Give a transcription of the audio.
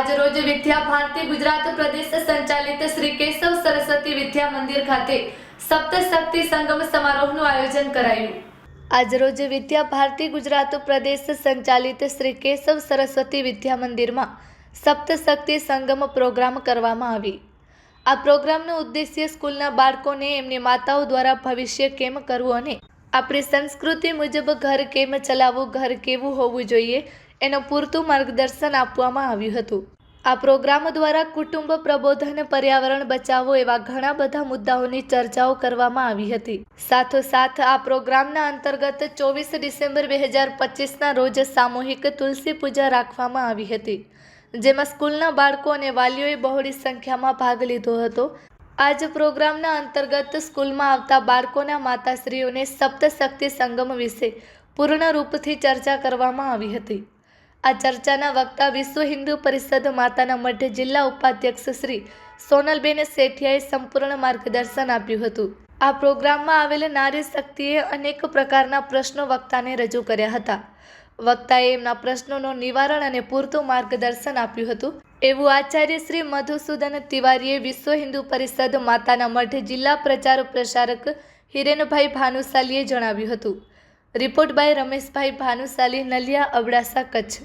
વિદ્યા ભારતી ગુજરાત પ્રદેશ સંચાલિત શ્રી કેશવ સરસ્વતી વિદ્યા મંદિર ખાતે સપ્તશક્તિ સંગમ સમારોહનું આયોજન કરાયું. આજરોજ વિદ્યા ભારતી ગુજરાત પ્રદેશ સંચાલિત શ્રી કેશવ સરસ્વતી વિદ્યા મંદિરમાં સપ્તશક્તિ સંગમ પ્રોગ્રામ કરવામાં આવી. આ પ્રોગ્રામનો ઉદ્દેશ્ય સ્કૂલના બાળકોને એમની માતાઓ દ્વારા ભવિષ્ય કેમ કરવું અને આપણી સંસ્કૃતિ મુજબ ઘર કેમ ચલાવવું, ઘર કેવું હોવું જોઈએ એનું પૂરતું માર્ગદર્શન આપવામાં આવ્યું હતું. આ પ્રોગ્રામ દ્વારા કુટુંબ પ્રબોધન, પર્યાવરણ બચાવો એવા ઘણા બધા મુદ્દાઓની ચર્ચાઓ કરવામાં આવી હતી. સાથોસાથ, આ પ્રોગ્રામના અંતર્ગત ચોવીસ ડિસેમ્બર બે હજાર પચીસના રોજ સામૂહિક તુલસી પૂજા રાખવામાં આવી હતી, જેમાં સ્કૂલના બાળકો અને વાલીઓએ બહોળી સંખ્યામાં ભાગ લીધો હતો. આ જ પ્રોગ્રામના અંતર્ગત સ્કૂલમાં આવતા બાળકોના માતાશ્રીઓને સપ્તશક્તિ સંગમ વિશે પૂર્ણ રૂપથી ચર્ચા કરવામાં આવી હતી. આ ચર્ચાના વક્તા વિશ્વ હિન્દુ પરિષદ માતાના મઢ જિલ્લા ઉપાધ્યક્ષ શ્રી સોનલબેન સેઠિયાએ સંપૂર્ણ માર્ગદર્શન આપ્યું હતું. આ પ્રોગ્રામમાં આવેલ નારી શક્તિએ અનેક પ્રકારના પ્રશ્નો વક્તાને રજૂ કર્યા હતા. વક્તાએ એમના પ્રશ્નોનું નિવારણ અને પૂરતું માર્ગદર્શન આપ્યું હતું. એવું આચાર્ય શ્રી મધુસૂદન તિવારીએ વિશ્વ હિન્દુ પરિષદ માતાના મઢ જિલ્લા પ્રચાર પ્રસારક હિરેનભાઈ ભાનુશાલીએ જણાવ્યું હતું. Report by Rameshbhai Bhanushali Naliya Abdasa Kutch.